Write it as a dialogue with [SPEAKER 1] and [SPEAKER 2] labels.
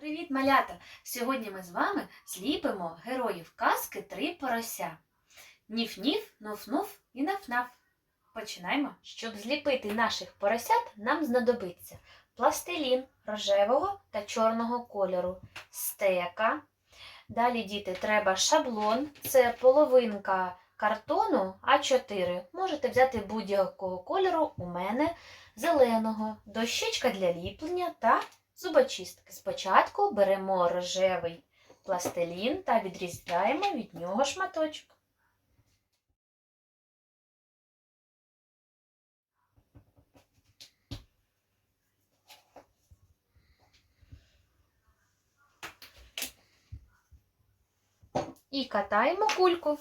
[SPEAKER 1] Привіт, малята! Сьогодні ми з вами зліпимо героїв казки Три порося. Ніф-ніф, нуф-нуф і наф-наф. Починаємо. Щоб зліпити наших поросят, нам знадобиться пластилін рожевого та чорного кольору, стека. Далі, діти, треба шаблон, це половинка картону А4. Можете взяти будь-якого кольору у мене зеленого, дощечка для ліплення та зубочистки. Спочатку беремо рожевий пластилін та відрізаємо від нього шматочок. І катаємо кульку.